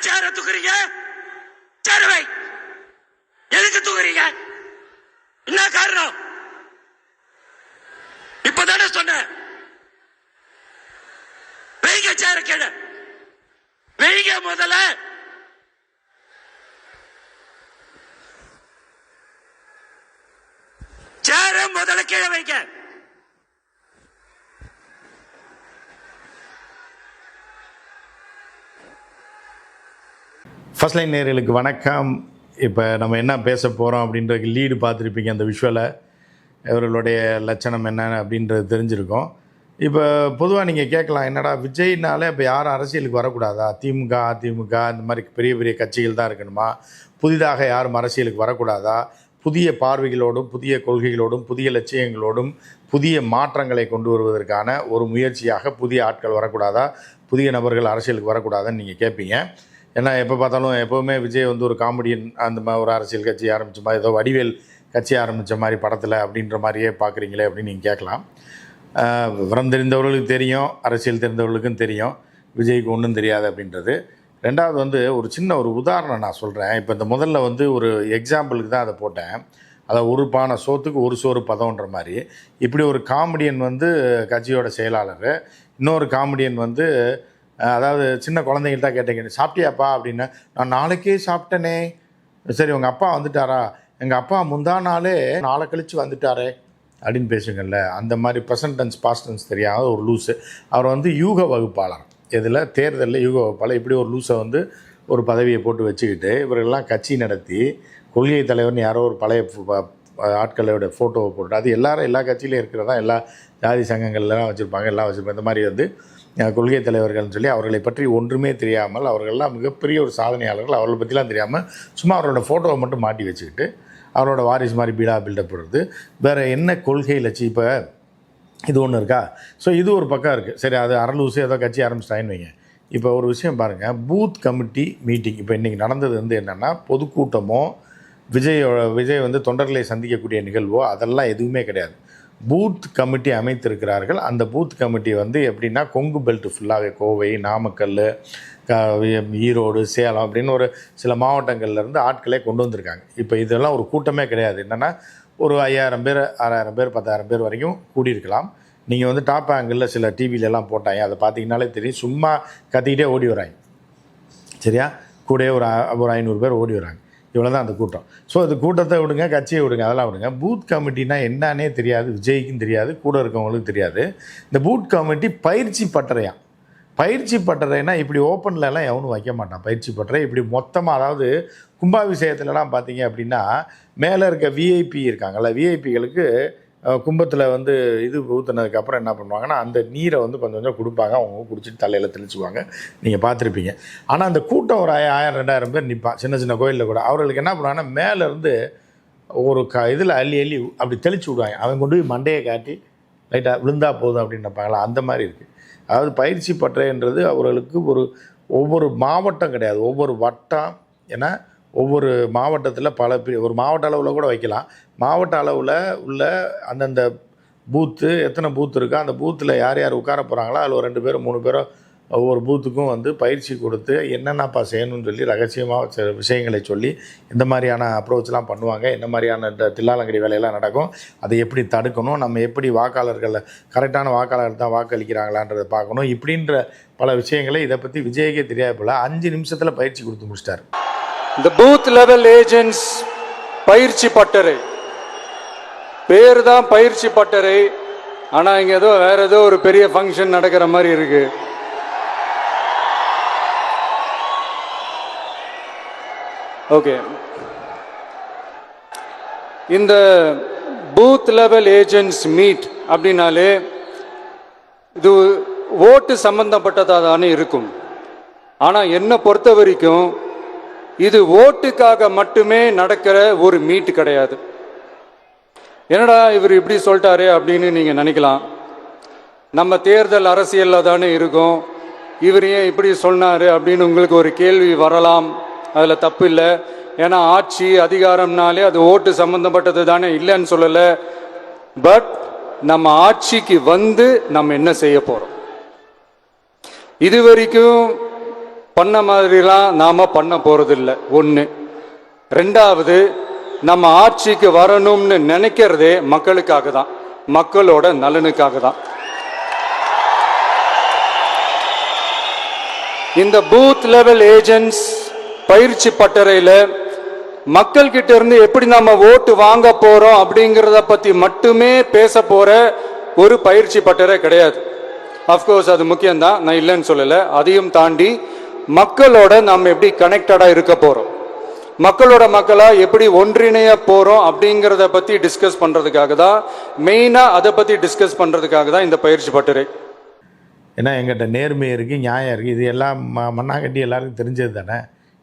சேர தூக்குறீங்க? சேரவை எதுக்கு தூக்குறீங்க? என்ன காரணம்? இப்பதானே சொன்னேன். வெய்க சேர கேட வெய்க முதல்ல. சேர முதல்ல கீழே வைக்க ஃபர்ஸ்ட் லைன் நேர்களுக்கு வணக்கம். இப்போ நம்ம என்ன பேச போகிறோம் அப்படின்றதுக்கு லீடு பார்த்துருப்பீங்க அந்த விஷுவலை இவர்களுடைய லட்சணம் என்ன அப்படின்றது தெரிஞ்சிருக்கும். இப்போ பொதுவாக நீங்கள் கேட்கலாம் என்னடா விஜய்னாலே இப்போ யாரும் அரசியலுக்கு வரக்கூடாதா? திமுக அதிமுக இந்த மாதிரி பெரிய பெரிய கட்சிகள் தான் இருக்கணுமா? புதிதாக யாரும் அரசியலுக்கு வரக்கூடாதா? புதிய பார்வைகளோடும் புதிய கொள்கைகளோடும் புதிய லட்சியங்களோடும் புதிய மாற்றங்களை கொண்டு வருவதற்கான ஒரு முயற்சியாக புதிய ஆட்கள் வரக்கூடாதா? புதிய நபர்கள் அரசியலுக்கு வரக்கூடாதான்னு நீங்கள் கேட்பீங்க. ஏன்னா எப்போ பார்த்தாலும் எப்போவுமே விஜய் வந்து ஒரு காமெடியன் அந்த மாதிரி ஒரு அரசியல் கட்சி ஆரம்பித்த மாதிரி ஏதோ வடிவேல் கட்சி ஆரம்பித்த மாதிரி படத்தில் அப்படின்ற மாதிரியே பார்க்குறீங்களே அப்படின்னு நீங்கள் கேட்கலாம். விவரம் தெரிந்தவர்களுக்கு தெரியும் அரசியல் தெரிந்தவர்களுக்கும் தெரியும் விஜய்க்கு ஒன்றும் தெரியாது அப்படின்றது. ரெண்டாவது வந்து ஒரு சின்ன ஒரு உதாரணம் நான் சொல்கிறேன் இப்போ இந்த முதல்ல வந்து ஒரு எக்ஸாம்பிளுக்கு தான் அதை போட்டேன். அதை ஒரு பானை சோத்துக்கு ஒரு சோறு பதம்ன்ற மாதிரி. இப்படி ஒரு காமெடியன் வந்து கட்சியோட செயலாளர் இன்னொரு காமெடியன் வந்து அதாவது சின்ன குழந்தைங்கள்ட்ட கேட்டேன் சாப்பிட்டியாப்பா அப்படின்னு. நான் நாளைக்கே சாப்பிட்டேனே. சரி உங்கள் அப்பா வந்துட்டாரா? எங்கள் அப்பா முந்தா நாளே நாளை கழித்து வந்துட்டாரே அப்படின்னு பேசுங்கள்ல. அந்த மாதிரி ப்ரெசன்ட் பாஸ்டன்ஸ் பாஸ்ட் தெரியாத ஒரு லூஸு அவர் வந்து யூக வகுப்பாளர். இதில் தேர்தலில் யூக வகுப்பாளர். இப்படி ஒரு லூஸை வந்து ஒரு பதவியை போட்டு வச்சுக்கிட்டு இவரெல்லாம் கட்சி நடத்தி கொள்கை தலைவர்னு யாரோ ஒரு பழைய ஆட்களோட ஃபோட்டோவை போட்டு அது எல்லாரும் எல்லா கட்சியிலையும் இருக்கிறதா? எல்லா ஜாதி சங்கங்கள்லாம் வச்சுருப்பாங்க. எல்லாம் வச்சுருப்பாங்க. இந்த மாதிரி வந்து கொள்கை தலைவர்கள்னு சொல்லி அவர்களை பற்றி ஒன்றுமே தெரியாமல் அவர்கள்லாம் மிகப்பெரிய ஒரு சாதனையாளர்கள். அவர்களை பற்றிலாம் தெரியாமல் சும்மா அவரோட ஃபோட்டோவை மட்டும் மாட்டி வச்சுக்கிட்டு அவரோட வாரிசு மாதிரி பீடா பில்டப் பண்ணுறது வேறு என்ன கொள்கை லட்சி இப்போ இது ஒன்று இருக்கா? ஸோ இது ஒரு பக்கம் இருக்குது சரி அது அரலூசு ஏதோ கட்சி ஆரம்பிச்சிட்டாயின்னு வைங்க. இப்போ ஒரு விஷயம் பாருங்கள் பூத் கமிட்டி மீட்டிங் இப்போ இன்றைக்கி நடந்தது வந்து என்னென்னா பொதுக்கூட்டமோ விஜயோட விஜய் வந்து தொண்டர்களை சந்திக்கக்கூடிய நிகழ்வோ அதெல்லாம் எதுவுமே கிடையாது. பூத் கமிட்டி அமைத்திருக்கிறார்கள். அந்த பூத் கமிட்டி வந்து எப்படின்னா கொங்கு பெல்ட் ஃபுல்லாகவே கோவை நாமக்கல் ஈரோடு சேலம் அப்படின்னு ஒரு சில மாவட்டங்கள்லேருந்து ஆட்களே கொண்டு வந்திருக்காங்க. இப்போ இதெல்லாம் ஒரு கூட்டமே கிடையாது. என்னென்னா ஒரு ஐயாயிரம் பேர் ஆறாயிரம் பேர் பத்தாயிரம் பேர் வரைக்கும் கூடியிருக்கலாம். நீங்கள் வந்து டாப் ஆங்கிளில் சில டிவில எல்லாம் போட்டாங்க. அதை பார்த்தீங்கன்னாலே தெரியும். சும்மா கத்திக்கிட்டே ஓடி வராங்க. சரியா? கூடயே ஒரு ஒரு ஐநூறு பேர் ஓடி வராங்க. இவ்வளோ தான் அந்த கூட்டம். ஸோ அந்த கூட்டத்தை விடுங்க கட்சியை விடுங்க அதெல்லாம் விடுங்க. பூத் கமிட்டினா என்னன்னே தெரியாது விஜய்க்கும் தெரியாது கூட இருக்கவங்களுக்கும் தெரியாது. இந்த பூத் கமிட்டி பயிற்சி பட்டறையா பயிற்சி பட்டறைனா இப்படி ஓப்பன்லலாம் எவனும் வைக்க மாட்டான். பயிற்சி பட்டறை இப்படி மொத்தமாக அதாவது கும்பாபிஷேகத்துலலாம் பார்த்தீங்க அப்படின்னா மேலே இருக்க விஐபி இருக்காங்கல்ல விஐபிகளுக்கு கும்பத்தில் வந்து இது ஊற்றுனதுக்கு அப்புறம் என்ன பண்ணுவாங்கன்னா அந்த நீரை வந்து கொஞ்சம் கொஞ்சம் கொடுப்பாங்க. அவங்க குடிச்சிட்டு தலையில் தெளிச்சுக்குவாங்க. நீங்கள் பார்த்துருப்பீங்க. ஆனால் அந்த கூட்டம் ஒரு ஆயிரம் ரெண்டாயிரம் பேர் நிற்பான் சின்ன சின்ன கோயிலில் கூட. அவர்களுக்கு என்ன பண்ணுவாங்கன்னா மேலேருந்து ஒரு க இதில் அள்ளி அள்ளி அப்படி தெளிச்சு விடுவாங்க. அவன் கொண்டு போய் மண்டையை காட்டி லைட்டாக விழுந்தா போதும் அப்படின்னு நினைப்பாங்களா? அந்த மாதிரி இருக்குது அதாவது பயிற்சி பற்றைன்றது அவர்களுக்கு ஒரு ஒவ்வொரு மாவட்டம் கிடையாது. ஒவ்வொரு வட்டம் ஏன்னா ஒவ்வொரு மாவட்டத்தில் பல ஒரு மாவட்ட அளவில் கூட வைக்கலாம். மாவட்ட அளவில் உள்ள அந்தந்த பூத்து எத்தனை பூத் இருக்கோ அந்த பூத்தில் யார் யார் உட்கார போகிறாங்களோ அதில் ஒரு ரெண்டு பேரும் மூணு பேரோ ஒவ்வொரு பூத்துக்கும் வந்து பயிற்சி கொடுத்து என்னென்னப்பா செய்யணும்னு சொல்லி ரகசியமாக சில விஷயங்களை சொல்லி இந்த மாதிரியான அப்ரோச்லாம் பண்ணுவாங்க. என்ன மாதிரியான இந்த தில்லாலங்கடி வேலையெல்லாம் நடக்கும் அதை எப்படி தடுக்கணும் நம்ம எப்படி வாக்காளர்களை கரெக்டான வாக்காளர்கள் தான் வாக்களிக்கிறாங்களான்றதை பார்க்கணும். இப்படின்ற பல விஷயங்களை இதை பற்றி விஜய்க்கே தெரியாது போல் அஞ்சு நிமிஷத்தில் பயிற்சி கொடுத்து முடிச்சிட்டாரு. இந்த பூத் லெவல் ஏஜென்ட்ஸ் பயிற்சி பட்டறை. பேர் தான் பயிற்சி பட்டறை. ஆனா இங்க ஏதோ வேற ஏதோ ஒரு பெரிய ஃபங்க்ஷன் நடக்கிற மாதிரி இருக்கு. ஓகே இந்த பூத் லெவல் ஏஜென்ட்ஸ் மீட் அப்படின்னாலே இது ஓட்டு சம்பந்தப்பட்டதாக தானே இருக்கும். ஆனால் என்னை பொறுத்த வரைக்கும் இது ஓட்டுக்காக மட்டுமே நடக்கிற ஒரு மீட் கிடையாது. என்னடா இவர் இப்படி சொல்லிட்டாரு அப்படின்னு நீங்கள் நினைக்கலாம். நம்ம தேர்தல் அரசியலில் தானே இருக்கோம். இவர் ஏன் இப்படி சொன்னார் அப்படின்னு உங்களுக்கு ஒரு கேள்வி வரலாம். அதில் தப்பு இல்லை. ஏன்னா ஆட்சி அதிகாரம்னாலே அது ஓட்டு சம்மந்தப்பட்டது தானே இல்லைன்னு சொல்லலை. பட் நம்ம ஆட்சிக்கு வந்து நம்ம என்ன செய்ய போகிறோம் இது வரைக்கும் பண்ண மாதிரிலாம் நாம் பண்ண போகிறதில்ல ஒன்று ரெண்டாவது நம்ம ஆட்சிக்கு வரணும்னு நினைக்கிறதே மக்களுக்காக தான். மக்களோட நலனுக்காக தான். இந்த பூத் லெவல் ஏஜென்ட்ஸ் பயிற்சி பட்டறையில் மக்கள்கிட்ட இருந்து எப்படி நம்ம ஓட்டு வாங்க போகிறோம் அப்படிங்கிறத பற்றி மட்டுமே பேச போகிற ஒரு பயிற்சி பட்டறை கிடையாது. அஃப்கோர்ஸ் அது முக்கியம்தான். நான் இல்லைன்னு சொல்லலை. அதையும் தாண்டி மக்களோட நம்ம எப்படி கனெக்டடாக இருக்க போகிறோம் மக்களோட மக்களாக எப்படி ஒன்றிணைய போகிறோம் அப்படிங்கிறத பற்றி டிஸ்கஸ் பண்ணுறதுக்காக தான் மெயினாக அதை பற்றி டிஸ்கஸ் பண்ணுறதுக்காக தான் இந்த பயிற்சி பட்டறை ஏன்னா எங்கிட்ட நேர்மை இருக்குது நியாயம் இருக்குது இது எல்லாம் ம மண்ணாங்கட்டி எல்லாருக்கும் தெரிஞ்சது தானே?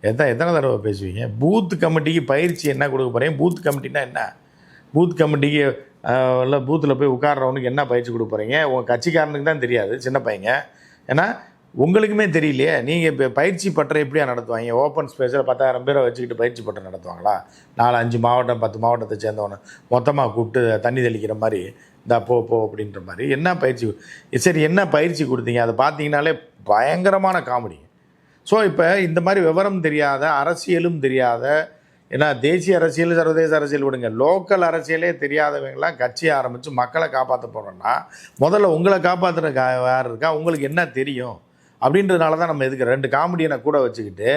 எத்தனை எத்தனை தடவை பேசுவீங்க? பூத் கமிட்டிக்கு பயிற்சி என்ன கொடுக்க போகிறீங்க பூத் கமிட்டினா என்ன? பூத் கமிட்டிக்கு இல்லை பூத்தில் போய் உட்கார்றவனுக்கு என்ன பயிற்சி கொடுக்க போகிறீங்க உங்கள் கட்சிக்காரனுக்கு தான் தெரியாது சின்ன பையங்க. ஏன்னா உங்களுக்குமே தெரியலையே நீங்கள் இப்போ பயிற்சி பட்டறை எப்படியா நடத்துவாங்க? ஓப்பன் ஸ்பேஸில் பத்தாயிரம் பேரை வச்சுக்கிட்டு பயிற்சி பட்டறை நடத்துவாங்களா? நாலு அஞ்சு மாவட்டம் பத்து மாவட்டத்தை சேர்ந்தவனை மொத்தமாக கூப்பிட்டு தண்ணி தெளிக்கிற மாதிரி இந்த போ போ அப்படின்ற மாதிரி. என்ன பயிற்சி சரி என்ன பயிற்சி கொடுத்தீங்க? அதை பார்த்தீங்கனாலே பயங்கரமான காமெடி. ஸோ இப்போ இந்த மாதிரி விவரம் தெரியாத அரசியலும் தெரியாத ஏன்னா தேசிய அரசியல் சர்வதேச அரசியல் விடுங்க. லோக்கல் அரசியலே தெரியாதவங்களாம் கட்சி ஆரம்பித்து மக்களை காப்பாற்ற போகிறோன்னா முதல்ல உங்களை காப்பாற்றுற யார் இருக்கா? உங்களுக்கு என்ன தெரியும்? அப்படின்றதுனால தான் நம்ம எதுக்கு ரெண்டு காமெடியனை கூட வச்சுக்கிட்டு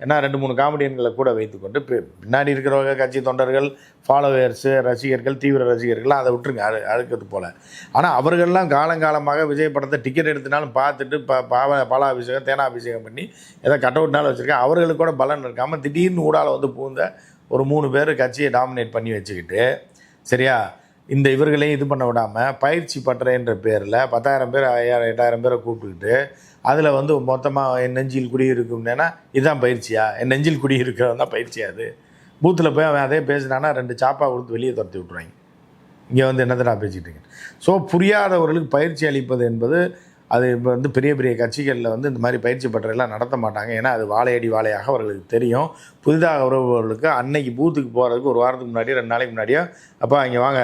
ஏன்னா ரெண்டு மூணு காமெடியன்களை கூட வைத்துக்கொண்டு பின்னாடி இருக்கிறவங்க கட்சி தொண்டர்கள் ஃபாலோவர்ஸு ரசிகர்கள் தீவிர ரசிகர்கள்லாம் அதை விட்டுருங்க. அது அழுக்கிறது போல். ஆனால் அவர்கள்லாம் காலங்காலமாக விஜய் படத்தை டிக்கெட் எடுத்தினாலும் பார்த்துட்டு ப பாவ பாலாபிஷேகம் தேனாபிஷேகம் பண்ணி ஏதோ கட் அவுட்னாலும் வச்சுருக்கேன் அவர்களுக்கு கூட பலன் இருக்காமல் திடீர்னு ஊடால் வந்து பூந்த ஒரு மூணு பேர் கட்சியை டாமினேட் பண்ணி வச்சுக்கிட்டு சரியா? இந்த இவர்களையும் இது பண்ண விடாமல் பயிற்சி பட்டறைன்ற பேரில் பத்தாயிரம் பேர் ஐயாயிரம் எட்டாயிரம் பேரை கூப்பிட்டுக்கிட்டு அதில் வந்து மொத்தமாக என் நெஞ்சில் குடியிருக்கும்னா இதுதான் பயிற்சியா? என் நெஞ்சில் குடியிருக்கிறவன் தான் பயிற்சியா அது பூத்தில் போய் அவன் அதே பேசினானா ரெண்டு சாப்பா கொடுத்து வெளியே துரத்தி விட்ருவாங்க இங்கே வந்து என்னத்தடா பேசிகிட்டு இருக்கேன். ஸோ புரியாதவர்களுக்கு பயிற்சி அளிப்பது என்பது அது இப்போ வந்து பெரிய பெரிய கட்சிகளில் வந்து இந்த மாதிரி பயிற்சி பட்டறையெல்லாம் நடத்த மாட்டாங்க. ஏன்னா அது வாழையடி வாழையாக அவர்களுக்கு தெரியும். புதிதாக உறவுகளுக்கு அன்னைக்கு பூத்துக்கு போகிறதுக்கு ஒரு வாரத்துக்கு முன்னாடியோ ரெண்டு நாளைக்கு முன்னாடியோ அப்போ இங்கே வாங்க.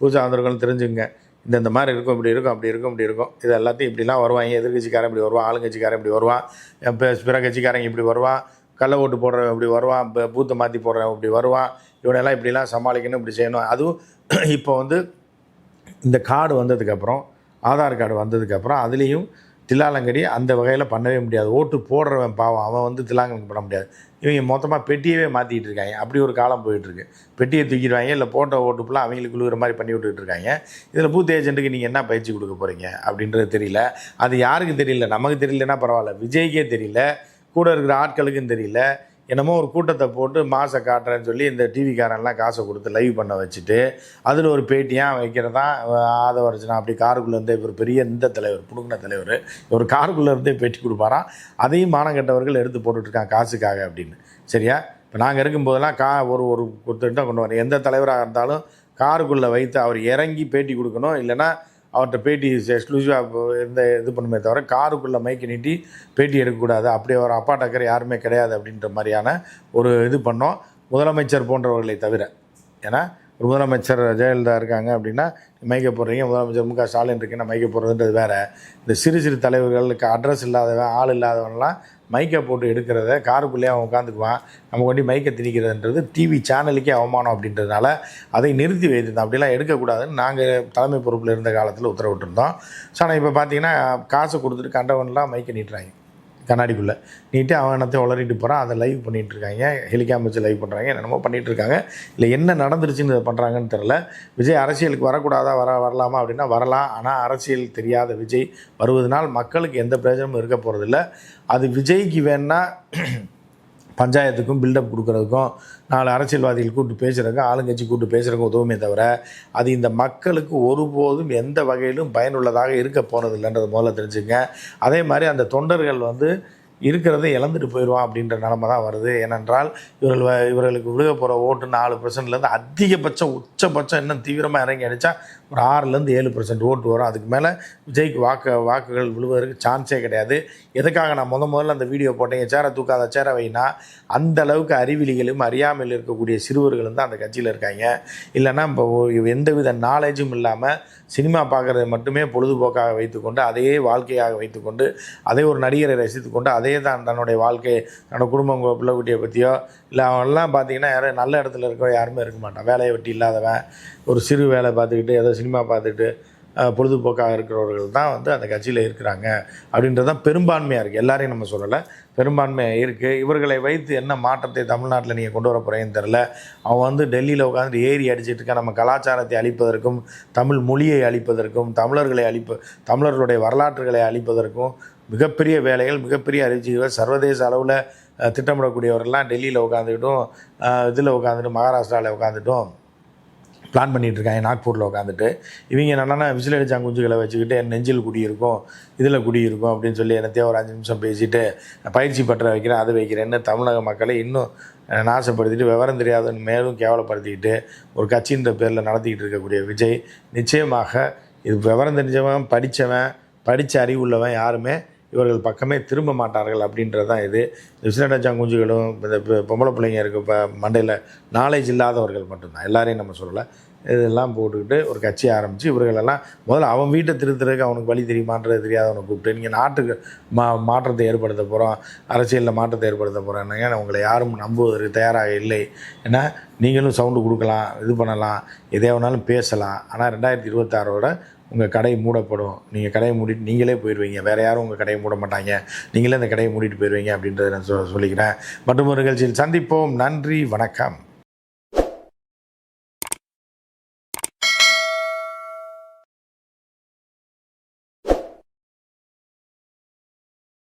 புதுசாக வந்திருக்கோன்னு தெரிஞ்சுங்க இந்த இந்த மாதிரி இருக்கும் இப்படி இருக்கும் அப்படி இருக்கும் இப்படி இருக்கும். இது எல்லாத்தையும் இப்படிலாம் வருவாங்க. எதிர்கட்சிக்காரன் இப்படி வருவான் ஆளுங்கட்சிக்காரன் இப்படி வருவான். இப்போ பிற கட்சிக்காரங்க இப்படி வருவான். கள்ள ஓட்டு போடுறவன் இப்படி வருவான். இப்போ பூத்தை மாற்றி போடுறவன் இப்படி வருவான். இவனெல்லாம் இப்படிலாம் சமாளிக்கணும் இப்படி செய்யணும். அதுவும் இப்போ வந்து இந்த கார்டு வந்ததுக்கப்புறம் ஆதார் கார்டு வந்ததுக்கப்புறம் அதுலேயும் தில்லாலங்கடி அந்த வகையில் பண்ணவே முடியாது. ஓட்டு போடுறவன் பாவம். அவன் வந்து தில்லாங்கடி பண்ண முடியாது. இவங்க மொத்தமாக பெட்டியவே மாற்றிட்டு இருக்காங்க. அப்படி ஒரு காலம் போயிட்டுருக்கு பெட்டியை தூக்கிடுவாங்க. இல்லை போட்ட ஓட்டு ஃபுல்லாக அவங்களுக்கு குழுகிற மாதிரி பண்ணி விட்டுட்டு இருக்காங்க. இதில் பூத் ஏஜென்ட்டுக்கு நீங்கள் என்ன பயிற்சி கொடுக்க போகிறீங்க அப்படின்றது தெரியல. அது யாருக்கு தெரியல? நமக்கு தெரியலன்னா பரவாயில்ல. விஜய்க்கே தெரியல. கூட இருக்கிற ஆட்களுக்கும் தெரியல. என்னமோ ஒரு கூட்டத்தை போட்டு மாசை காட்டுறேன்னு சொல்லி இந்த டிவிக்காரன்லாம் காசை கொடுத்து லைவ் பண்ண வச்சுட்டு அதில் ஒரு பேட்டியாக வைக்கிறதா ஆதவரச்சனா அப்படி காருக்குள்ளே இருந்தே இவர் பெரிய இந்த தலைவர் புடுங்கின தலைவர் இவர் காருக்குள்ளே இருந்தே பேட்டி கொடுப்பாராம். அதையும் மானங்கெட்டவர்கள் எடுத்து போட்டுட்ருக்காங்க காசுக்காக அப்படின்னு. சரியா? இப்போ நாங்கள் இருக்கும்போதெல்லாம் கா ஒரு ஒரு கொடுத்துட்டு கொண்டு வரோம் எந்த தலைவராக இருந்தாலும் காருக்குள்ளே வைத்து அவர் இறங்கி பேட்டி கொடுக்கணும். இல்லைன்னா அவர்கிட்ட பேட்டி எக்ஸ்க்ளூசிவாக இந்த இது பண்ணுமே தவிர காருக்குள்ளே மைக்கு நீட்டி பேட்டி எடுக்கக்கூடாது. அப்படி அவர் அப்பா டக்கர் யாருமே கிடையாது அப்படின்ற மாதிரியான ஒரு இது பண்ணோம். முதலமைச்சர் போன்றவர்களை தவிர. ஏன்னா ஒரு முதலமைச்சர் ஜெயலலிதா இருக்காங்க அப்படின்னா மைக்க போடுறீங்க முதலமைச்சர் மு க ஸ்டாலின் இருக்குன்னா மைக்க போடுறதுன்றது வேறு. இந்த சிறு சிறு தலைவர்களுக்கு அட்ரஸ் இல்லாதவன் ஆள் இல்லாதவன்லாம் மைக்கை போட்டு எடுக்கிறத காருக்குள்ளேயே அவன் உட்காந்துக்குவான். நம்ம கொண்டு மைக்கை திணிக்கிறதுன்றது டிவி சேனலுக்கே அவமானம் அப்படின்றதுனால அதை நிறுத்தி வைத்திருந்தோம் அப்படிலாம் எடுக்கக்கூடாதுன்னு நாங்கள் தலைமை பொறுப்பில் இருந்த காலத்தில் உத்தரவிட்டிருந்தோம். ஸோ ஆனால் இப்போ பார்த்தீங்கன்னா காசு கொடுத்துட்டு கண்டவன்லாம் மைக்கை நீட்டுறாங்க. கண்ணாடிக்குள்ளே. நீட்டு அவன் என்னத்தையும் உளறிட்டு போகிறான் அதை லைவ் பண்ணிட்டு இருக்காங்க ஹெலிகாம் வச்சு லைவ் பண்ணுறாங்க என்னென்னமோ பண்ணிகிட்டு இருக்காங்க இல்லை என்ன நடந்துருச்சுன்னு இதை பண்ணுறாங்கன்னு தெரில விஜய் அரசியலுக்கு வரக்கூடாதா? வர வரலாமா அப்படின்னா வரலாம். ஆனால் அரசியல் தெரியாத விஜய் வருவதனால் மக்களுக்கு எந்த பிரயோஜனமும் இருக்க போகிறதில்ல அது விஜய்க்கு வேணால் பஞ்சாயத்துக்கும் பில்டப் கொடுக்குறதுக்கும் நாலு அரசியல்வாதிகள் கூப்பிட்டு பேசுகிறதுக்கும் ஆளுங்கட்சி கூப்பிட்டு பேசுகிறதுக்கும் உதவுமே தவிர அது இந்த மக்களுக்கு ஒருபோதும் எந்த வகையிலும் பயனுள்ளதாக இருக்க போகிறதில்லைன்றது முதல்ல தெரிஞ்சுங்க. அதே மாதிரி அந்த தொண்டர்கள் வந்து இருக்கிறத இழந்துட்டு போயிடுவான் அப்படின்ற நிலமை தான் வருது. ஏனென்றால் இவர்கள் வ- இவர்களுக்கு விழுக போகிற ஓட்டு நாலு பர்சன்ட்லேருந்து அதிகபட்சம் உச்சபட்சம் இன்னும் தீவிரமாக இறங்கி அடித்தா ஒரு ஆறுலேருந்து ஏழு பர்சன்ட் ஓட்டு வரும். அதுக்கு மேலே விஜய்க்கு வாக்கு வாக்குகள் விழுவதற்கு சான்ஸே கிடையாது. எதுக்காக நான் முத முதல்ல அந்த வீடியோ போட்டேன்? சேரை தூக்காத சேரை வைனா அந்த அளவுக்கு அறிவிலிகளும் அறியாமையில் இருக்கக்கூடிய சிறுவர்களும் தான் அந்த கட்சியில் இருக்காங்க. இல்லைன்னா இப்போ எந்தவித நாலேஜும் இல்லாமல் சினிமா பார்க்குறது மட்டுமே பொழுதுபோக்காக வைத்துக்கொண்டு அதையே வாழ்க்கையாக வைத்துக்கொண்டு அதே ஒரு நடிகரை ரசித்து கொண்டு அதே தான் தன்னுடைய வாழ்க்கை தன்னோட குடும்பம் பிள்ளை குட்டியை பற்றியோ இல்லை அவன்லாம் பார்த்தீங்கன்னா யாரும் நல்ல இடத்துல இருக்க யாருமே இருக்க மாட்டான். வேலையை வெட்டி இல்லாதவன் ஒரு சிறு வேலை பார்த்துக்கிட்டு ஏதோ சினிமா பார்த்துட்டு பொழுதுபோக்காக இருக்கிறவர்கள் தான் வந்து அந்த கட்சியில் இருக்கிறாங்க. அப்படின்றது தான் பெரும்பான்மையாக இருக்குது எல்லாரையும் நம்ம சொல்லலை. பெரும்பான்மையாக இருக்குது இவர்களை வைத்து என்ன மாற்றத்தை தமிழ்நாட்டில் நீங்கள் கொண்டு வர போகிறேன்னு தெரில அவன் வந்து டெல்லியில் உட்காந்து ஏறி அடிச்சிட்டு இருக்க நம்ம கலாச்சாரத்தை அழிப்பதற்கும் தமிழ் மொழியை அழிப்பதற்கும் தமிழர்களை அழிப்ப தமிழர்களுடைய வரலாற்றுகளை அழிப்பதற்கும் மிகப்பெரிய வேலைகள் மிகப்பெரிய அறிவிச்சிகள் சர்வதேச அளவில் திட்டமிடக்கூடியவர்கள்லாம் டெல்லியில் உட்காந்துக்கிட்டும் இதில் உட்காந்துட்டு மகாராஷ்டிராவில் உட்காந்துட்டும் பிளான் பண்ணிகிட்டு இருக்காங்க நாக்பூரில் உட்காந்துட்டு இவங்க என்னென்னா விசில் அடிச்சா குஞ்சுகளை வச்சுக்கிட்டு என் நெஞ்சில் குடியிருக்கும் இதில் குடியிருக்கும் அப்படின்னு சொல்லி என்னத்தையோ ஒரு அஞ்சு நிமிஷம் பேசிட்டு பயிற்சி பற்ற வைக்கிறேன் அதை வைக்கிறேன்னு தமிழக மக்களை இன்னும் நாசப்படுத்திட்டு விவரம் தெரியாதுன்னு மேலும் கேவலப்படுத்திக்கிட்டு ஒரு கட்சின்ற பேரில் நடத்திக்கிட்டு இருக்கக்கூடிய விஜய் நிச்சயமாக இது விவரம் தெரிஞ்சவன் படித்தவன் படித்த அறிவு உள்ளவன் யாருமே இவர்கள் பக்கமே திரும்ப மாட்டார்கள் அப்படின்றது தான் இது. இந்த இந்த பொம்பளை பிள்ளைங்க இருக்க இப்போ மண்டையில் நாலேஜ் இல்லாதவர்கள் மட்டும்தான். எல்லாரையும் நம்ம சொல்லலை. இதெல்லாம் போட்டுக்கிட்டு ஒரு கட்சி ஆரம்பித்து இவர்களெல்லாம் முதல்ல அவன் வீட்டை திருத்துறதுக்கு அவனுக்கு வழி தெரியுமான்றது தெரியாதவனை கூப்பிட்டு நீங்கள் நாட்டுக்கு மா மாற்றத்தை ஏற்படுத்த போகிறோம் அரசியலில் மாற்றத்தை ஏற்படுத்த என்னங்க உங்களை யாரும் நம்புவதற்கு தயாராக இல்லை. ஏன்னா நீங்களும் சவுண்டு கொடுக்கலாம் இது பண்ணலாம் எதே வேணாலும் பேசலாம். ஆனால் ரெண்டாயிரத்தி இருபத்தாறோட உங்கள் கடை மூடப்படும். நீங்கள் கடையை மூடிட்டு நீங்களே போயிடுவீங்க வேறு யாரும் உங்கள் கடையை மூட மாட்டாங்க. நீங்களே அந்த கடையை மூடிட்டு போயிடுவீங்க அப்படின்றத நான் சொ சொல்லிக்கிறேன். மற்றும் ஒரு நிகழ்ச்சியில் சந்திப்போம். நன்றி வணக்கம்.